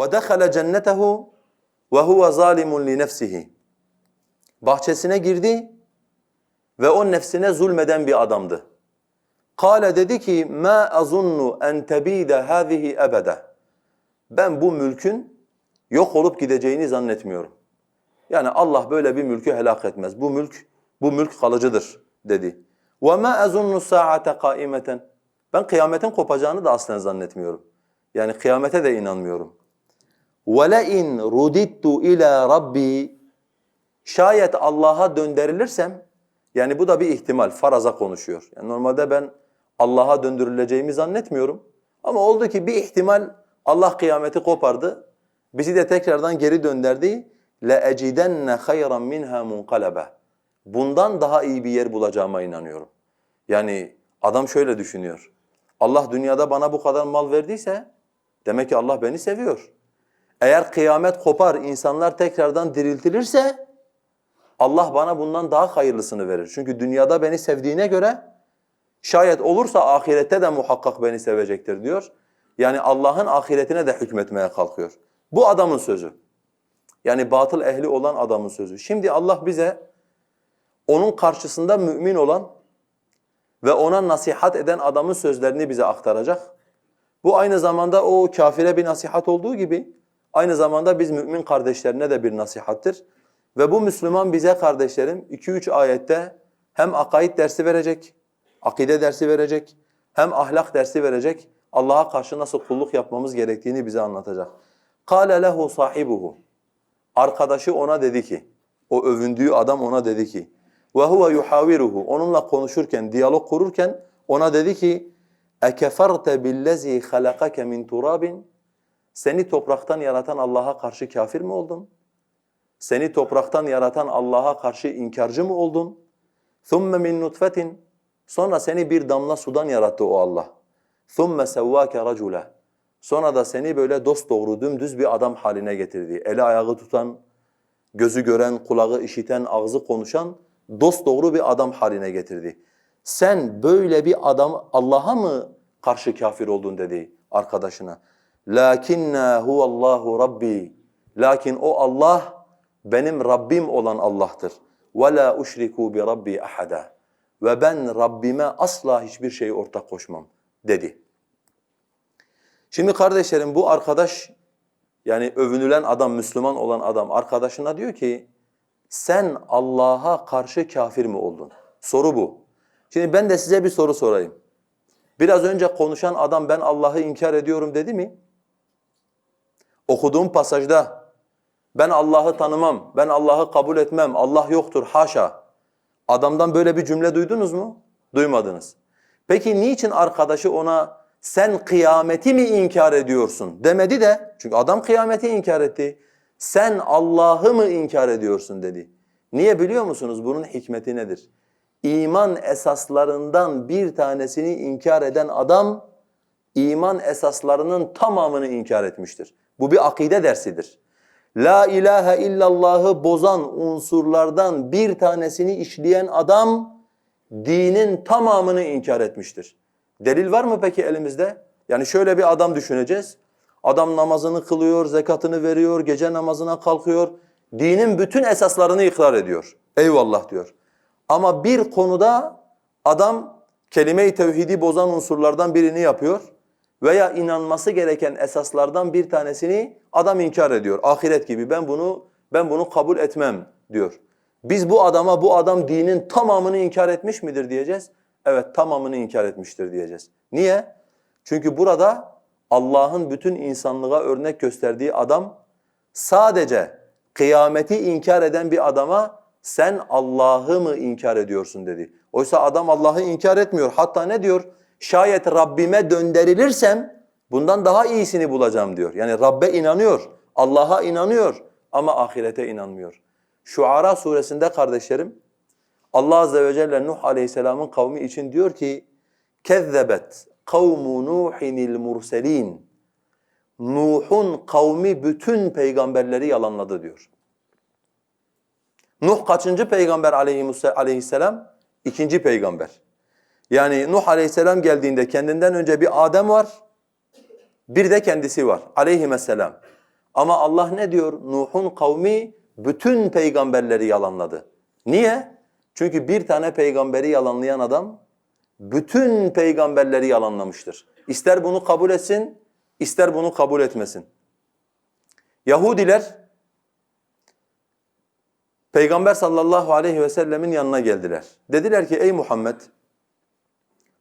وَدَخَلَ جَنَّتَهُ وَهُوَ ظَالِمٌ لِنَفْسِهِ Bahçesine girdi ve o nefsine zulmeden bir adamdı. Kale dedi ki ma azunnu en tebide hadihi ebede. Ben bu mülkün yok olup gideceğini zannetmiyorum. Yani Allah böyle bir mülkü helak etmez. Bu mülk bu mülk kalıcıdır dedi. Ve ma azunnu saate kaimeten. Ben kıyametin kopacağını da aslen zannetmiyorum. Yani kıyamete de inanmıyorum. Ve le in rudittu ila rabbi şayet Allah'a döndürülürsem yani bu da bir ihtimal faraza konuşuyor. Yani normalde ben Allah'a döndürüleceğimi zannetmiyorum. Ama oldu ki bir ihtimal Allah kıyameti kopardı. Bizi de tekrardan geri döndürdü. لَاَجِدَنَّ خَيْرًا مِنْهَا مُنْقَلَبًا Bundan daha iyi bir yer bulacağıma inanıyorum. Yani adam şöyle düşünüyor. Allah dünyada bana bu kadar mal verdiyse demek ki Allah beni seviyor. Eğer kıyamet kopar, insanlar tekrardan diriltilirse Allah bana bundan daha hayırlısını verir. Çünkü dünyada beni sevdiğine göre şayet olursa ahirette de muhakkak beni sevecektir diyor. Yani Allah'ın ahiretine de hükmetmeye kalkıyor. Bu adamın sözü. Yani batıl ehli olan adamın sözü. Şimdi Allah bize onun karşısında mümin olan ve ona nasihat eden adamın sözlerini bize aktaracak. Bu aynı zamanda o kafire bir nasihat olduğu gibi aynı zamanda biz mümin kardeşlerine de bir nasihattir. Ve bu Müslüman bize kardeşlerim 2-3 ayette hem akaid dersi verecek, akide dersi verecek, hem ahlak dersi verecek. Allah'a karşı nasıl kulluk yapmamız gerektiğini bize anlatacak. قَالَ لَهُ صَاحِبُهُ Arkadaşı ona dedi ki, o övündüğü adam ona dedi ki, وَهُوَ يُحَاوِرُهُ Onunla konuşurken, diyalog kururken ona dedi ki, اَكَفَرْتَ بِالَّذ۪ي خَلَقَكَ مِنْ تُرَابٍ Seni topraktan yaratan Allah'a karşı kafir mi oldun? Seni topraktan yaratan Allah'a karşı inkarcı mı oldun? ثُمَّ مِنْ نُطْفَةٍ Sonra seni bir damla sudan yarattı o Allah. ثُمَّ سَوَّاكَ رَجُولًا Sonra da seni böyle dosdoğru dümdüz bir adam haline getirdi. Eli ayağı tutan, gözü gören, kulağı işiten, ağzı konuşan dosdoğru bir adam haline getirdi. Sen böyle bir adam Allah'a mı karşı kafir oldun dedi arkadaşına. Lakinna huvallahu rabbi. Lakin o Allah benim Rabbim olan Allah'tır. Ve la uşriku bi rabbi ahada. Ve ben Rabbime asla hiçbir şeyi ortak koşmam dedi. Şimdi kardeşlerim bu arkadaş yani övünülen adam, Müslüman olan adam arkadaşına diyor ki sen Allah'a karşı kafir mi oldun? Soru bu. Şimdi ben de size bir soru sorayım. Biraz önce konuşan adam ben Allah'ı inkar ediyorum dedi mi? Okuduğum pasajda ben Allah'ı tanımam, ben Allah'ı kabul etmem, Allah yoktur haşa. Adamdan böyle bir cümle duydunuz mu? Duymadınız. Peki niçin arkadaşı ona sen kıyameti mi inkar ediyorsun demedi de çünkü adam kıyameti inkar etti. Sen Allah'ı mı inkar ediyorsun dedi. Niye biliyor musunuz bunun hikmeti nedir? İman esaslarından bir tanesini inkar eden adam iman esaslarının tamamını inkar etmiştir. Bu bir akide dersidir. La ilahe illallah'ı bozan unsurlardan bir tanesini işleyen adam dinin tamamını inkar etmiştir. Delil var mı peki elimizde? Yani şöyle bir adam düşüneceğiz. Adam namazını kılıyor, zekatını veriyor, gece namazına kalkıyor. Dinin bütün esaslarını ikrar ediyor. Eyvallah diyor. Ama bir konuda adam kelime-i tevhidi bozan unsurlardan birini yapıyor veya inanması gereken esaslardan bir tanesini adam inkar ediyor. Ahiret gibi ben bunu ben bunu kabul etmem diyor. Biz bu adama bu adam dinin tamamını inkar etmiş midir diyeceğiz. Evet tamamını inkar etmiştir diyeceğiz. Niye? Çünkü burada Allah'ın bütün insanlığa örnek gösterdiği adam sadece kıyameti inkar eden bir adama sen Allah'ı mı inkar ediyorsun dedi. Oysa adam Allah'ı inkar etmiyor. Hatta ne diyor? Şayet Rabbime döndürülürsem bundan daha iyisini bulacağım diyor. Yani Rabbe inanıyor, Allah'a inanıyor ama ahirete inanmıyor. Şuara suresinde kardeşlerim Allah azze ve celle Nuh aleyhisselamın kavmi için diyor ki kezzebet kavmu Nuhinil murselin Nuh'un kavmi bütün peygamberleri yalanladı diyor. Nuh kaçıncı peygamber aleyhisselam? İkinci peygamber. Yani Nuh aleyhisselam geldiğinde kendinden önce bir Adem var, bir de kendisi var aleyhisselam. Ama Allah ne diyor? Nuh'un kavmi bütün peygamberleri yalanladı. Niye? Çünkü bir tane peygamberi yalanlayan adam bütün peygamberleri yalanlamıştır. İster bunu kabul etsin, ister bunu kabul etmesin. Yahudiler Peygamber sallallahu aleyhi ve sellemin yanına geldiler. Dediler ki ey Muhammed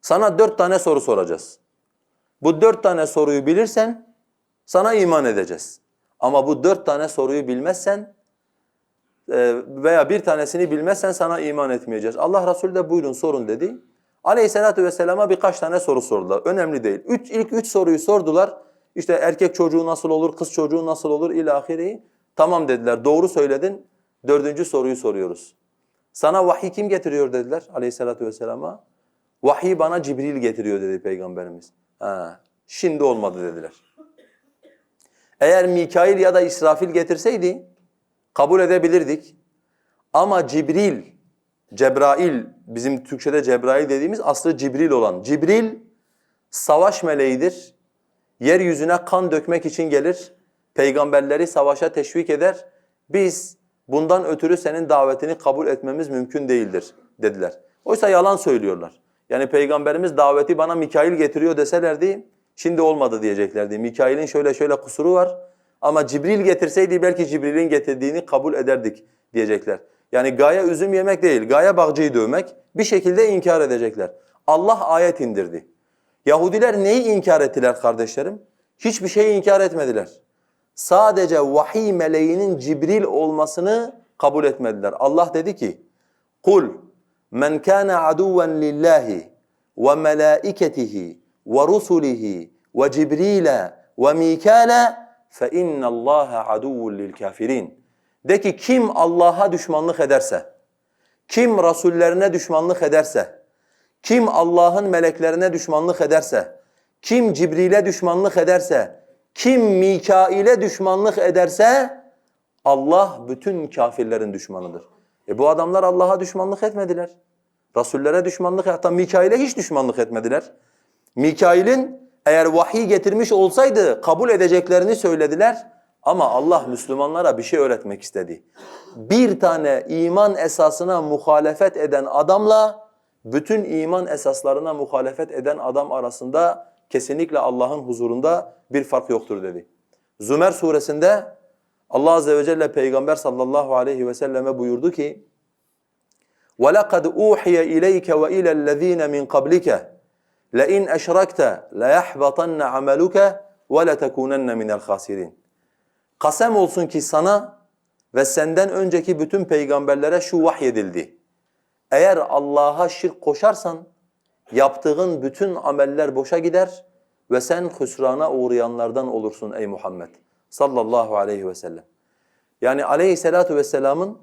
sana dört tane soru soracağız. Bu dört tane soruyu bilirsen sana iman edeceğiz. Ama bu dört tane soruyu bilmezsen e, veya bir tanesini bilmezsen sana iman etmeyeceğiz. Allah Resulü de buyurun sorun dedi. Aleyhissalatu vesselama birkaç tane soru sordular. Önemli değil. Üç, ilk üç soruyu sordular. İşte erkek çocuğu nasıl olur, kız çocuğu nasıl olur ilahiri. Tamam dediler, doğru söyledin. Dördüncü soruyu soruyoruz. Sana vahiy kim getiriyor dediler aleyhissalatu vesselama. Vahiy bana Cibril getiriyor dedi Peygamberimiz. Ha, şimdi olmadı dediler. Eğer Mikail ya da İsrafil getirseydi kabul edebilirdik. Ama Cibril, Cebrail, bizim Türkçe'de Cebrail dediğimiz aslı Cibril olan. Cibril savaş meleğidir. Yeryüzüne kan dökmek için gelir. Peygamberleri savaşa teşvik eder. Biz bundan ötürü senin davetini kabul etmemiz mümkün değildir dediler. Oysa yalan söylüyorlar. Yani Peygamberimiz daveti bana Mikail getiriyor deselerdi şimdi olmadı diyeceklerdi. Mikail'in şöyle şöyle kusuru var ama Cibril getirseydi belki Cibril'in getirdiğini kabul ederdik diyecekler. Yani gaye üzüm yemek değil, gaye bağcıyı dövmek bir şekilde inkar edecekler. Allah ayet indirdi. Yahudiler neyi inkar ettiler kardeşlerim? Hiçbir şeyi inkar etmediler. Sadece vahiy meleğinin Cibril olmasını kabul etmediler. Allah dedi ki: "Kul men kana aduven lillahi ve melaiketihi ve rusulihi ve Cibril ve Mikala fe innallaha aduvun lil kafirin." De ki kim Allah'a düşmanlık ederse, kim rasullerine düşmanlık ederse, kim Allah'ın meleklerine düşmanlık ederse, kim Cibril'e düşmanlık ederse, kim Mikail'e düşmanlık ederse Allah bütün kafirlerin düşmanıdır. E bu adamlar Allah'a düşmanlık etmediler. Rasullere düşmanlık hatta Mikail'e hiç düşmanlık etmediler. Mikail'in eğer vahiy getirmiş olsaydı kabul edeceklerini söylediler. Ama Allah Müslümanlara bir şey öğretmek istedi. Bir tane iman esasına muhalefet eden adamla bütün iman esaslarına muhalefet eden adam arasında kesinlikle Allah'ın huzurunda bir fark yoktur dedi. Zümer suresinde Allah azze ve celle peygamber sallallahu aleyhi ve selleme buyurdu ki: "Velakad uhiye ileyke ve ilellezine min qablike la in eşrakte la yahbatanna amaluke ve la takunanna minel hasirin." Kasem olsun ki sana ve senden önceki bütün peygamberlere şu vahyedildi. Eğer Allah'a şirk koşarsan yaptığın bütün ameller boşa gider ve sen hüsrana uğrayanlardan olursun ey Muhammed sallallahu aleyhi ve sellem. Yani aleyhissalatu vesselamın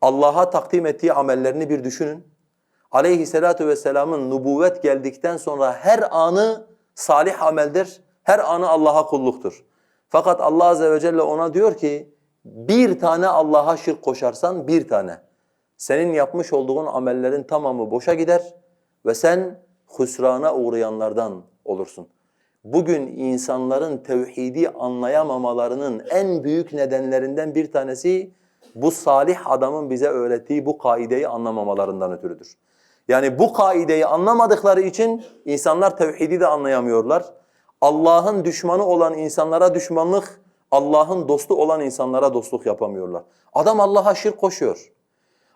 Allah'a takdim ettiği amellerini bir düşünün. Aleyhissalatu vesselamın nubuvvet geldikten sonra her anı salih ameldir, her anı Allah'a kulluktur. Fakat Allah azze ve celle ona diyor ki bir tane Allah'a şirk koşarsan bir tane. Senin yapmış olduğun amellerin tamamı boşa gider ve sen hüsrana uğrayanlardan olursun. Bugün insanların tevhidi anlayamamalarının en büyük nedenlerinden bir tanesi bu salih adamın bize öğrettiği bu kaideyi anlamamalarından ötürüdür. Yani bu kaideyi anlamadıkları için insanlar tevhidi de anlayamıyorlar. Allah'ın düşmanı olan insanlara düşmanlık, Allah'ın dostu olan insanlara dostluk yapamıyorlar. Adam Allah'a şirk koşuyor.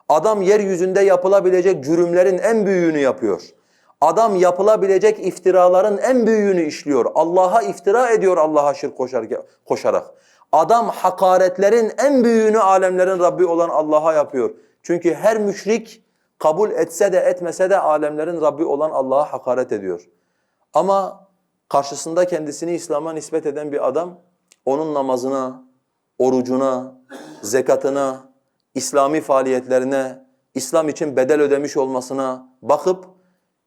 Adam yeryüzünde yapılabilecek cürümlerin en büyüğünü yapıyor. Adam yapılabilecek iftiraların en büyüğünü işliyor. Allah'a iftira ediyor Allah'a şirk koşarak. Adam hakaretlerin en büyüğünü alemlerin Rabbi olan Allah'a yapıyor. Çünkü her müşrik kabul etse de etmese de alemlerin Rabbi olan Allah'a hakaret ediyor. Ama karşısında kendisini İslam'a nispet eden bir adam onun namazına, orucuna, zekatına, İslami faaliyetlerine, İslam için bedel ödemiş olmasına bakıp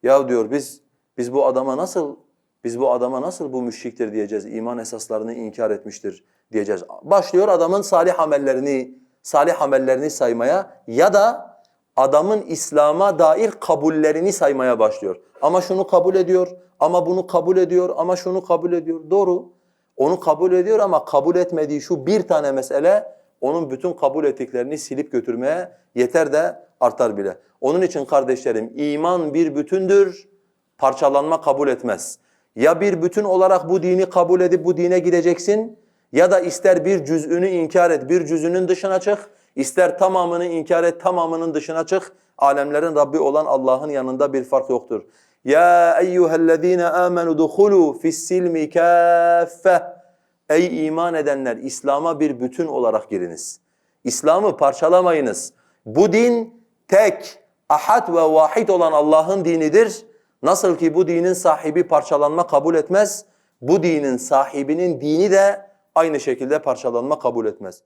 ya diyor biz biz bu adama nasıl biz bu adama nasıl bu müşriktir diyeceğiz, iman esaslarını inkar etmiştir diyeceğiz. Başlıyor adamın salih amellerini, salih amellerini saymaya ya da adamın İslam'a dair kabullerini saymaya başlıyor. Ama şunu kabul ediyor, ama bunu kabul ediyor, ama şunu kabul ediyor. Doğru. Onu kabul ediyor ama kabul etmediği şu bir tane mesele onun bütün kabul ettiklerini silip götürmeye yeter de artar bile. Onun için kardeşlerim iman bir bütündür, parçalanma kabul etmez. Ya bir bütün olarak bu dini kabul edip bu dine gideceksin ya da ister bir cüz'ünü inkar et, bir cüz'ünün dışına çık, ister tamamını inkar et, tamamının dışına çık. Alemlerin Rabbi olan Allah'ın yanında bir fark yoktur. Ya eyyühellezine amenu duhulu fis-silmi kaffe. Ey iman edenler İslam'a bir bütün olarak giriniz. İslam'ı parçalamayınız. Bu din tek, ahad ve vahid olan Allah'ın dinidir. Nasıl ki bu dinin sahibi parçalanma kabul etmez, bu dinin sahibinin dini de aynı şekilde parçalanma kabul etmez.